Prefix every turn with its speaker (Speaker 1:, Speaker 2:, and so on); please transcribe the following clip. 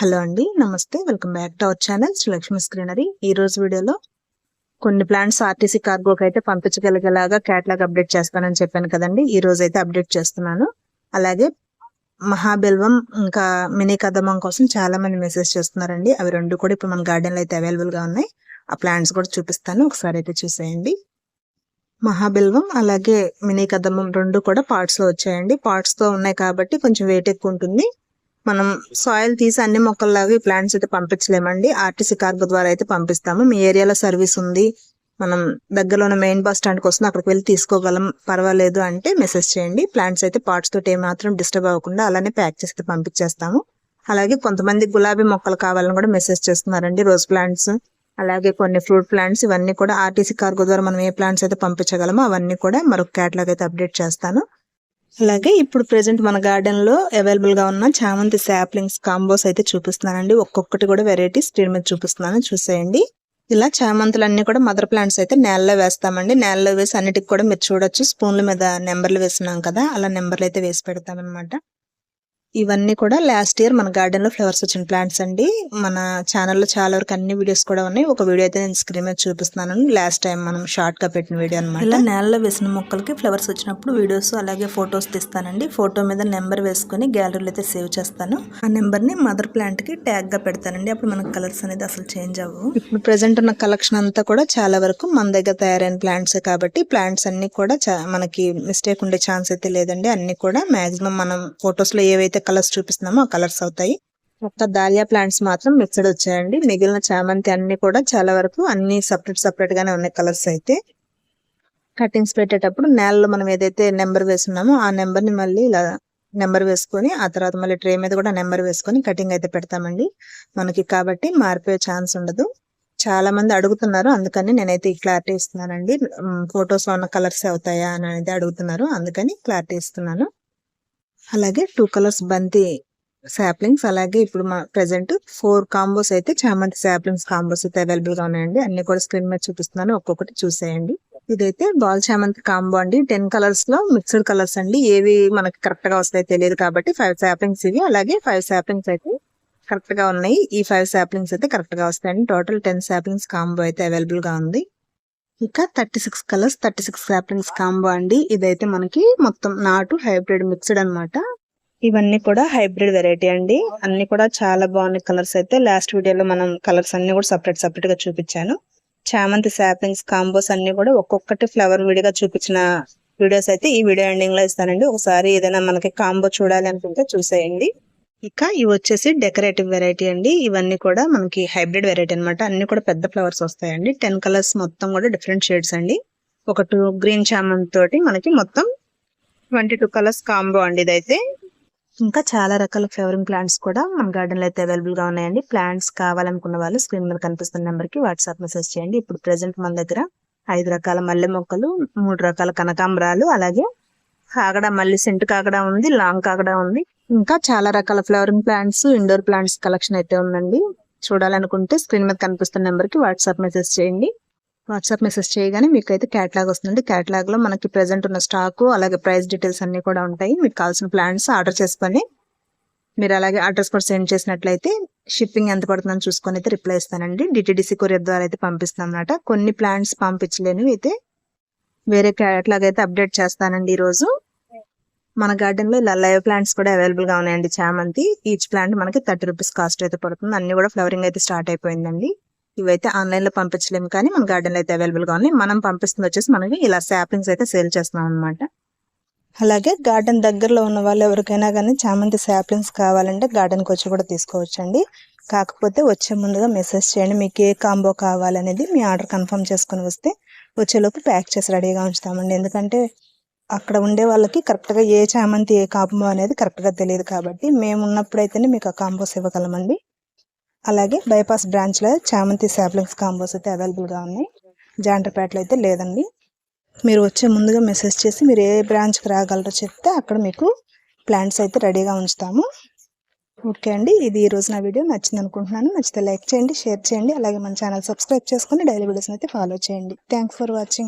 Speaker 1: Hello అండి నమస్తే. Welcome back to our channel Srilakshmi స్క్రీనరీ. ఈ రోజు వీడియోలో కొన్ని ప్లాంట్స్ ఆర్టీసీ కార్గోకి అయితే పంపించగలిగేలాగా క్యాట్లాగ్ అప్డేట్ చేస్తానని చెప్పాను కదండి. ఈ రోజు అయితే అప్డేట్ చేస్తున్నాను. అలాగే మహాబెల్వం ఇంకా మినీ కదమం కోసం చాలా మంది మెసేజ్ చేస్తున్నారండి. అవి రెండు కూడా ఇప్పుడు మన గార్డెన్లో అయితే అవైలబుల్గా ఉన్నాయి. ఆ ప్లాంట్స్ కూడా చూపిస్తాను. ఒకసారి అయితే చూసేయండి. మహాబిల్వం అలాగే మినీ కదమం రెండు కూడా పార్ట్స్లో వచ్చాయండి. పార్ట్స్తో ఉన్నాయి కాబట్టి కొంచెం వెయిట్ ఎక్కువ ఉంటుంది. మనం సాయిల్ తీసి అన్ని మొక్కల్లాగా ఈ ప్లాంట్స్ అయితే పంపించలేమండి. ఆర్టీసీ కార్గో ద్వారా అయితే పంపిస్తాము. మీ ఏరియాలో సర్వీస్ ఉంది. మనం దగ్గరలో ఉన్న మెయిన్ బస్ స్టాండ్కి వస్తుంది. అక్కడికి వెళ్ళి తీసుకోగలం. పర్వాలేదు అంటే మెసేజ్ చేయండి. ప్లాంట్స్ అయితే పార్ట్స్ తోటి ఏమాత్రం డిస్టర్బ్ అవ్వకుండా అలానే ప్యాక్ చేసి పంపించేస్తాము. అలాగే కొంతమంది గులాబీ మొక్కలు కావాలని కూడా మెసేజ్ చేస్తున్నారండి. రోజ్ ప్లాంట్స్ అలాగే కొన్ని ఫ్రూట్ ప్లాంట్స్ ఇవన్నీ కూడా ఆర్టీసీ కార్గో ద్వారా మనం ఏ ప్లాంట్స్ అయితే పంపించగలమో అవన్నీ కూడా మరొక క్యాట్లాగ్ అయితే అప్డేట్ చేస్తాను. అలాగే ఇప్పుడు ప్రెసెంట్ మన గార్డెన్లో అవైలబుల్గా ఉన్న చామంతి శాప్లింగ్స్ కాంబోస్ అయితే చూపిస్తున్నానండి. ఒక్కొక్కటి కూడా వెరైటీ స్క్రీన్ మీద చూపిస్తున్నాను. చూసేయండి. ఇలా చామంతులన్నీ కూడా మదర్ ప్లాంట్స్ అయితే నేలలో వేస్తామండి. నేలలో వేసి అన్నిటికి కూడా మీరు చూడొచ్చు. స్పూన్ల మీద నెంబర్లు వేస్తున్నాం కదా అలా నెంబర్లు అయితే వేసి పెడతామన్నమాట. ఇవన్నీ కూడా లాస్ట్ ఇయర్ మన గార్డెన్లో ఫ్లవర్స్ వచ్చిన ప్లాంట్స్ అండి. మన ఛానల్లో చాలా వరకు అన్ని వీడియోస్ కూడా ఉన్నాయి. ఒక వీడియో అయితే నేను స్క్రీన్ మీద చూపిస్తున్నాను. లాస్ట్ టైం మనం షార్ట్గా పెట్టిన వీడియో అనమాట ఇలా నేలలో వేసిన మొక్కలకి ఫ్లవర్స్ వచ్చినప్పుడు వీడియోస్ అలాగే ఫొటోస్ తీస్తానండి. ఫోటో మీద నెంబర్ వేసుకుని గ్యాలరీలో అయితే సేవ్ చేస్తాను. ఆ నెంబర్ని మదర్ ప్లాంట్కి ట్యాగ్గా పెడతానండి. అప్పుడు మనకు కలర్స్ అనేది అసలు చేంజ్ అవ్వవు ఇప్పుడు ప్రెసెంట్ ఉన్న కలెక్షన్ అంతా కూడా చాలా వరకు మన దగ్గర తయారైన ప్లాంట్స్ కాబట్టి ప్లాంట్స్ అన్ని కూడా మనకి మిస్టేక్ ఉండే ఛాన్స్ అయితే లేదండి. అన్ని కూడా మాక్సిమం మనం ఫొటోస్లో ఏవైతే ఏవైతే కలర్స్ చూపిస్తున్నామో ఆ కలర్స్ అవుతాయి. ఒక్క దాలియా ప్లాంట్స్ మాత్రం మిక్స్డ్ వచ్చాయండి. మిగిలిన చామంతి అన్ని కూడా చాలా వరకు అన్ని సపరేట్ సపరేట్ గానే ఉన్నాయి కలర్స్ అయితే. కటింగ్స్ పెట్టేటప్పుడు నేలలో మనం ఏదైతే నెంబర్ వేసున్నామో ఆ నెంబర్ని మళ్ళీ ఇలా నెంబర్ వేసుకొని ఆ తర్వాత మళ్ళీ ట్రే మీద కూడా నెంబర్ వేసుకొని కటింగ్ అయితే పెడతామండి. మనకి కాబట్టి మారిపోయే ఛాన్స్ ఉండదు. చాలా మంది అడుగుతున్నారు అందుకని నేనైతే క్లారిటీ ఇస్తున్నానండి. ఫొటోస్లో ఉన్న కలర్స్ అవుతాయా అని అయితే అడుగుతున్నారు అందుకని క్లారిటీ ఇస్తున్నాను. అలాగే టూ కలర్స్ బంతి శాప్లింగ్స్ అలాగే ఇప్పుడు మా ప్రెసెంట్ ఫోర్ కాంబోస్ అయితే చామంతి శాప్లింగ్స్ కాంబోస్ అయితే అవైలబుల్గా ఉన్నాయండి. అన్ని కూడా స్క్రీన్ మీద చూపిస్తున్నాను. ఒక్కొక్కటి చూసేయండి. ఇదైతే బాల్ చామంతి కాంబో అండి. టెన్ కలర్స్లో మిక్స్డ్ కలర్స్ అండి. ఏవి మనకి కరెక్ట్గా వస్తాయి తెలియదు కాబట్టి ఫైవ్ శాప్లింగ్స్ ఇవి. అలాగే ఫైవ్ శాప్లింగ్స్ అయితే కరెక్ట్గా ఉన్నాయి. ఈ ఫైవ్ శాప్లింగ్స్ అయితే కరెక్ట్గా వస్తాయండి. టోటల్ టెన్ శాప్లింగ్స్ కాంబో అయితే అవైలబుల్గా ఉంది. ఇంకా thirty six colours thirty six saplings combo అండి. ఇదైతే మనకి మొత్తం నాటు హైబ్రిడ్ మిక్స్డ్ అనమాట ఇవన్నీ కూడా హైబ్రిడ్ వెరైటీ అండి. అన్ని కూడా చాలా బాగున్నాయి కలర్స్ అయితే. లాస్ట్ వీడియోలో మనం కలర్స్ అన్ని కూడా సపరేట్ సపరేట్గా చూపించాను. చామంతి సాప్లింగ్స్ కాంబోస్ అన్ని కూడా ఒక్కొక్కటి ఫ్లవర్ విడిగా చూపించిన వీడియోస్ అయితే ఈ వీడియో ఎండింగ్లో ఇస్తానండి. ఒకసారి ఏదైనా మనకి కాంబో చూడాలి అనుకుంటే చూసేయండి. ఇక ఇవి వచ్చేసి డెకరేటివ్ వెరైటీ అండి. ఇవన్నీ కూడా మనకి హైబ్రిడ్ వెరైటీ అనమాట అన్ని కూడా పెద్ద ఫ్లవర్స్ వస్తాయండి. టెన్ కలర్స్ మొత్తం కూడా డిఫరెంట్ షేడ్స్ అండి. ఒక టూ గ్రీన్ చామన్ తోటి మనకి మొత్తం ట్వంటీ టూ కలర్స్ కాంబో అండి ఇదైతే. ఇంకా చాలా రకాల ఫ్లవరింగ్ ప్లాంట్స్ కూడా మన గార్డెన్లో అయితే అవైలబుల్గా ఉన్నాయండి. ప్లాంట్స్ కావాలనుకున్న వాళ్ళు స్క్రీన్ మీద కనిపిస్తున్న నెంబర్కి వాట్సాప్ మెసేజ్ చేయండి. ఇప్పుడు ప్రెసెంట్ మన దగ్గర ఐదు రకాల మల్లె మొక్కలు మూడు రకాల కనకాంబరాలు అలాగే కాగడ మళ్ళీ సెంటు కాగడ ఉంది లాంగ్ కాగడ ఉంది. ఇంకా చాలా రకాల flowering plants indoor plants collection అయితే ఉందండి. చూడాలనుకుంటే స్క్రీన్ మీద కనిపిస్తున్న నెంబర్కి వాట్సాప్ మెసేజ్ చేయండి. వాట్సాప్ మెసేజ్ చేయగానే మీకు అయితే క్యాట్లాగ్ వస్తుందండి క్యాటలాగ్లో మనకి ప్రెసెంట్ ఉన్న స్టాకు అలాగే ప్రైస్ డీటెయిల్స్ అన్ని కూడా ఉంటాయి. మీకు కావాల్సిన ప్లాంట్స్ ఆర్డర్ చేసుకొని మీరు అలాగే అడ్రస్ కూడా సెండ్ చేసినట్లయితే షిప్పింగ్ ఎంత పడుతుందని చూసుకొని అయితే రిప్లై ఇస్తానండి. డిటిడిసి కొరియర్ ద్వారా అయితే పంపిస్తాం అన్నమాట కొన్ని ప్లాంట్స్ పంపించలేనివి అయితే వేరే క్యాట్లాగ్ అయితే అప్డేట్ చేస్తానండి ఈరోజు. మన గార్డెన్లో ఇలా లైవ్ ప్లాంట్స్ కూడా అవైలబుల్గా ఉన్నాయండి చామంతి. ఈచ్ ప్లాంట్ మనకి థర్టీ రూపీస్ కాస్ట్ అయితే పడుతుంది. అన్ని కూడా ఫ్లవరింగ్ అయితే స్టార్ట్ అయిపోయిందండి. ఇవైతే ఆన్లైన్లో పంపించలేము కానీ మన గార్డెన్లో అయితే అవైలబుల్గా ఉన్నాయి. మనం పంపిస్తుంది వచ్చేసి మనకి ఇలా శాప్లింగ్స్ అయితే సేల్ చేస్తున్నాం అనమాట అలాగే గార్డెన్ దగ్గరలో ఉన్న వాళ్ళు ఎవరికైనా కానీ చామంతి శాప్లింగ్స్ కావాలంటే గార్డెన్కి వచ్చి కూడా తీసుకోవచ్చండి. కాకపోతే వచ్చే ముందుగా మెసేజ్ చేయండి. మీకు ఏ కాంబో కావాలనేది మీ ఆర్డర్ కన్ఫర్మ్ చేసుకుని వస్తే వచ్చేలోపు ప్యాక్ చేసి రెడీగా ఉంచుతామండి. ఎందుకంటే అక్కడ ఉండే వాళ్ళకి కరెక్ట్గా ఏ చామంతి ఏ కాంబో అనేది కరెక్ట్గా తెలియదు కాబట్టి మేము ఉన్నప్పుడైతేనే మీకు ఆ కాంబోస్ ఇవ్వగలమండి. అలాగే బైపాస్ బ్రాంచ్లో చామంతి శాప్లింగ్స్ కాంబోస్ అయితే అవైలబుల్గా ఉన్నాయి. జాంటర్పేటలో అయితే లేదండి. మీరు వచ్చే ముందుగా మెసేజ్ చేసి మీరు ఏ బ్రాంచ్కి రాగలరో చెప్తే అక్కడ మీకు ప్లాంట్స్ అయితే రెడీగా ఉంచుతాము. ఓకే అండి ఇది ఈ రోజు నా వీడియో. నచ్చింది అనుకుంటున్నాను. నచ్చితే లైక్ చేయండి షేర్ చేయండి. అలాగే మన ఛానల్ సబ్స్క్రైబ్ చేసుకొని డైలీ వీడియోస్ అయితే ఫాలో చేయండి. Thanks for watching